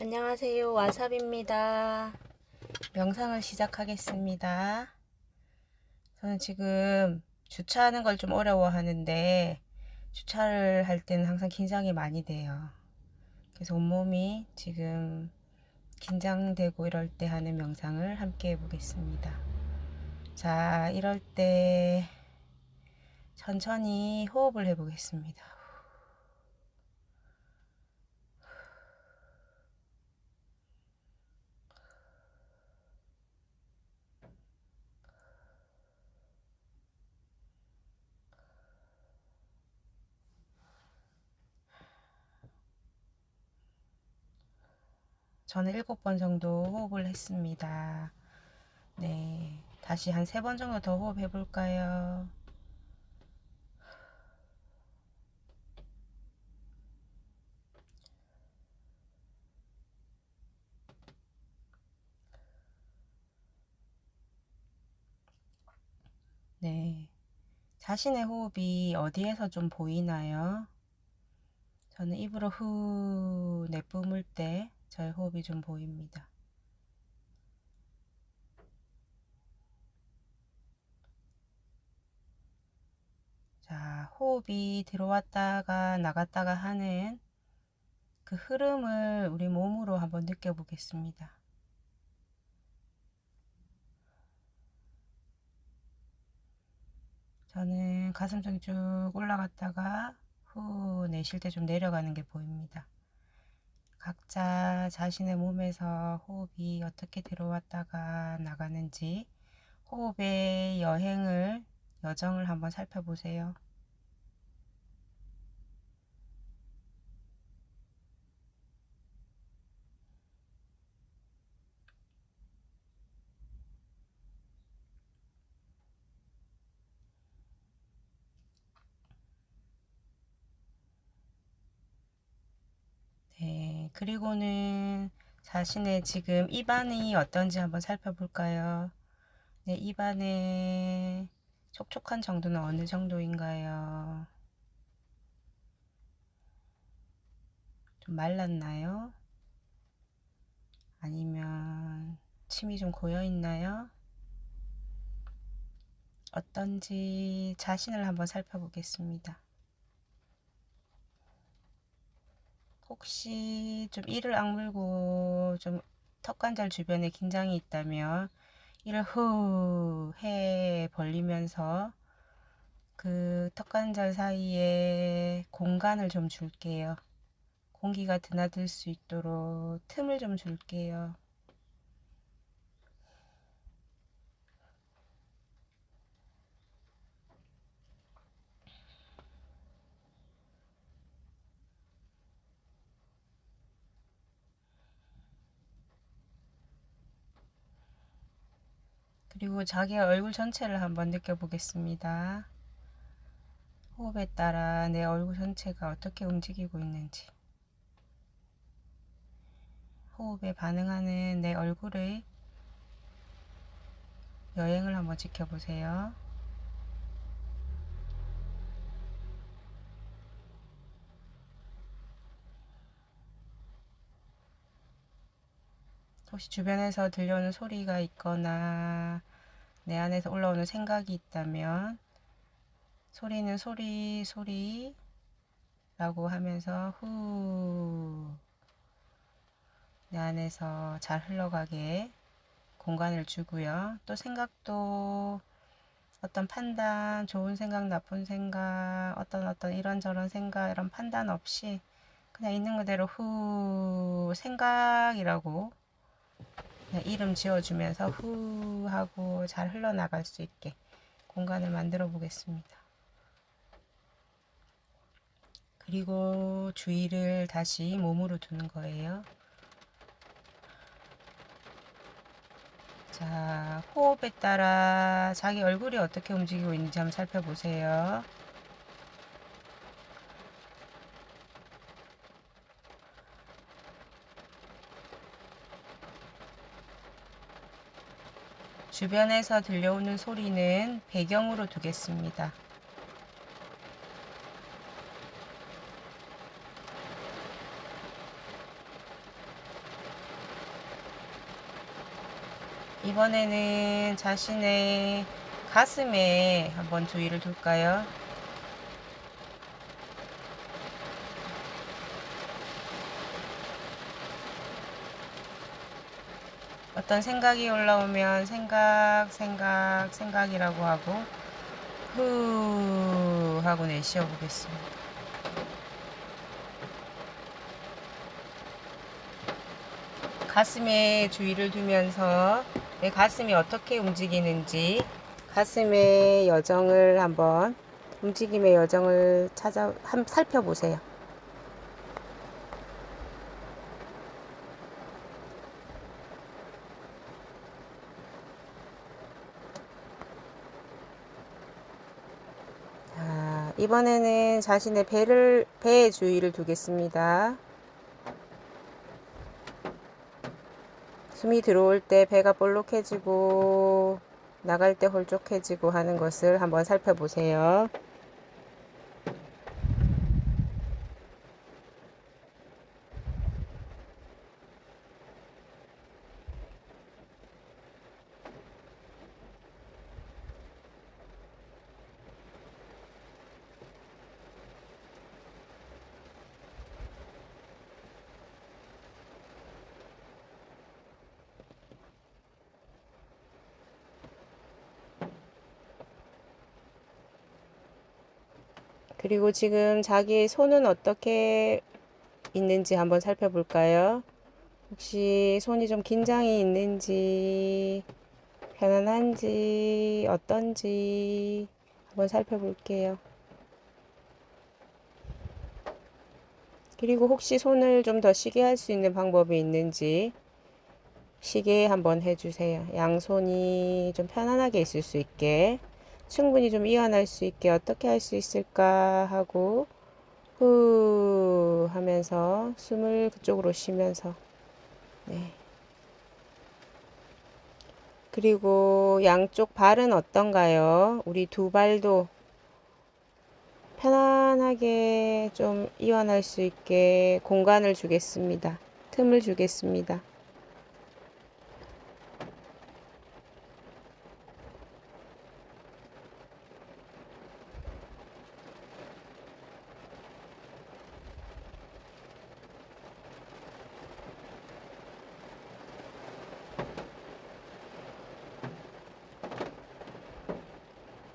안녕하세요. 와삽입니다. 영상을 시작하겠습니다. 저는 지금 주차하는 걸 좀 어려워하는데 주차를 할 때는 항상 긴장이 많이 돼요. 그래서 온몸이 지금 긴장되고 이럴 때 하는 명상을 함께 해보겠습니다. 자, 이럴 때 천천히 호흡을 해보겠습니다. 저는 일곱 번 정도 호흡을 했습니다. 네. 다시 한세번 정도 더 호흡해 볼까요? 네. 자신의 호흡이 어디에서 좀 보이나요? 저는 입으로 후 내뿜을 때 저의 호흡이 좀 보입니다. 자, 호흡이 들어왔다가 나갔다가 하는 그 흐름을 우리 몸으로 한번 느껴보겠습니다. 저는 가슴 쪽이 쭉 올라갔다가 후 내쉴 때 좀 내려가는 게 보입니다. 각자 자신의 몸에서 호흡이 어떻게 들어왔다가 나가는지 호흡의 여행을 여정을 한번 살펴보세요. 네, 그리고는 자신의 지금 입안이 어떤지 한번 살펴볼까요? 네, 입안의 촉촉한 정도는 어느 정도인가요? 좀 말랐나요? 아니면 침이 좀 고여 있나요? 어떤지 자신을 한번 살펴보겠습니다. 혹시 좀 이를 악물고 좀 턱관절 주변에 긴장이 있다면 이를 후 해 벌리면서 그 턱관절 사이에 공간을 좀 줄게요. 공기가 드나들 수 있도록 틈을 좀 줄게요. 그리고 자기의 얼굴 전체를 한번 느껴보겠습니다. 호흡에 따라 내 얼굴 전체가 어떻게 움직이고 있는지. 호흡에 반응하는 내 얼굴의 여행을 한번 지켜보세요. 혹시 주변에서 들려오는 소리가 있거나 내 안에서 올라오는 생각이 있다면 소리는 소리 소리 라고 하면서 후 내 안에서 잘 흘러가게 공간을 주고요. 또 생각도 어떤 판단, 좋은 생각, 나쁜 생각, 어떤 어떤 이런저런 생각, 이런 판단 없이 그냥 있는 그대로 후 생각이라고 이름 지어주면서 후 하고 잘 흘러나갈 수 있게 공간을 만들어 보겠습니다. 그리고 주의를 다시 몸으로 두는 거예요. 자, 호흡에 따라 자기 얼굴이 어떻게 움직이고 있는지 한번 살펴보세요. 주변에서 들려오는 소리는 배경으로 두겠습니다. 이번에는 자신의 가슴에 한번 주의를 둘까요? 어떤 생각이 올라오면 생각, 생각, 생각이라고 하고 후 하고 내쉬어 보겠습니다. 가슴에 주의를 두면서 내 가슴이 어떻게 움직이는지 가슴의 여정을 한번 움직임의 여정을 찾아 한 살펴보세요. 이번에는 자신의 배를 배에 주의를 두겠습니다. 숨이 들어올 때 배가 볼록해지고 나갈 때 홀쭉해지고 하는 것을 한번 살펴보세요. 그리고 지금 자기의 손은 어떻게 있는지 한번 살펴볼까요? 혹시 손이 좀 긴장이 있는지, 편안한지, 어떤지 한번 살펴볼게요. 그리고 혹시 손을 좀 더 쉬게 할 수 있는 방법이 있는지 쉬게 한번 해주세요. 양손이 좀 편안하게 있을 수 있게. 충분히 좀 이완할 수 있게 어떻게 할 수 있을까 하고 후 하면서 숨을 그쪽으로 쉬면서 네. 그리고 양쪽 발은 어떤가요? 우리 두 발도 편안하게 좀 이완할 수 있게 공간을 주겠습니다. 틈을 주겠습니다.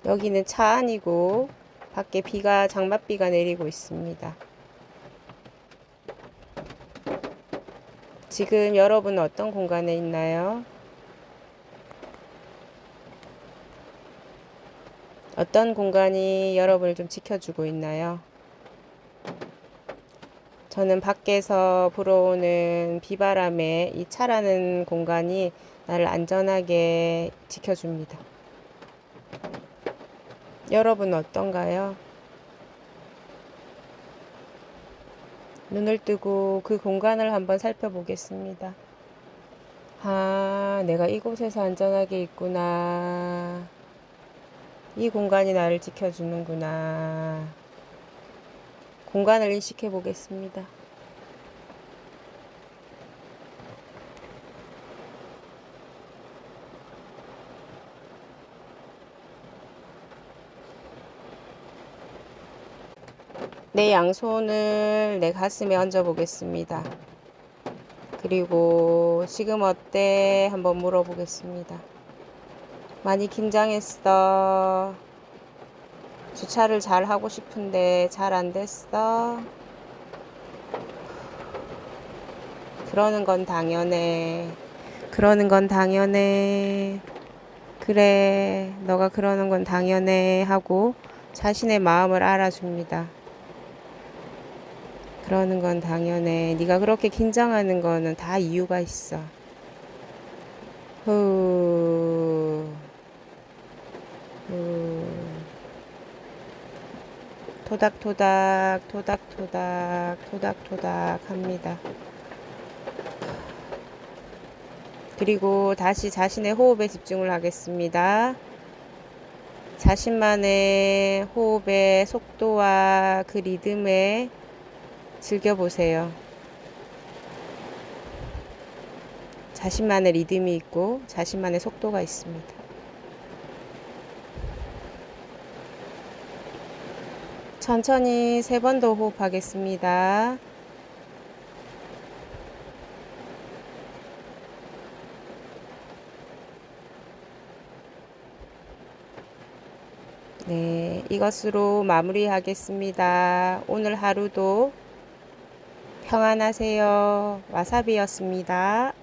여기는 차 안이고 밖에 비가 장맛비가 내리고 있습니다. 지금 여러분 어떤 공간에 있나요? 어떤 공간이 여러분을 좀 지켜주고 있나요? 저는 밖에서 불어오는 비바람에 이 차라는 공간이 나를 안전하게 지켜줍니다. 여러분 어떤가요? 눈을 뜨고 그 공간을 한번 살펴보겠습니다. 아, 내가 이곳에서 안전하게 있구나. 이 공간이 나를 지켜주는구나. 공간을 인식해 보겠습니다. 내 양손을 내 가슴에 얹어 보겠습니다. 그리고 지금 어때? 한번 물어보겠습니다. 많이 긴장했어. 주차를 잘 하고 싶은데 잘 안 됐어. 그러는 건 당연해. 그러는 건 당연해. 그래, 너가 그러는 건 당연해. 하고 자신의 마음을 알아줍니다. 그러는 건 당연해. 네가 그렇게 긴장하는 거는 다 이유가 있어. 후. 후. 토닥토닥, 토닥토닥, 토닥토닥 합니다. 그리고 다시 자신의 호흡에 집중을 하겠습니다. 자신만의 호흡의 속도와 그 리듬에 즐겨보세요. 자신만의 리듬이 있고 자신만의 속도가 있습니다. 천천히 세 번 더 호흡하겠습니다. 네, 이것으로 마무리하겠습니다. 오늘 하루도 평안하세요. 와사비였습니다.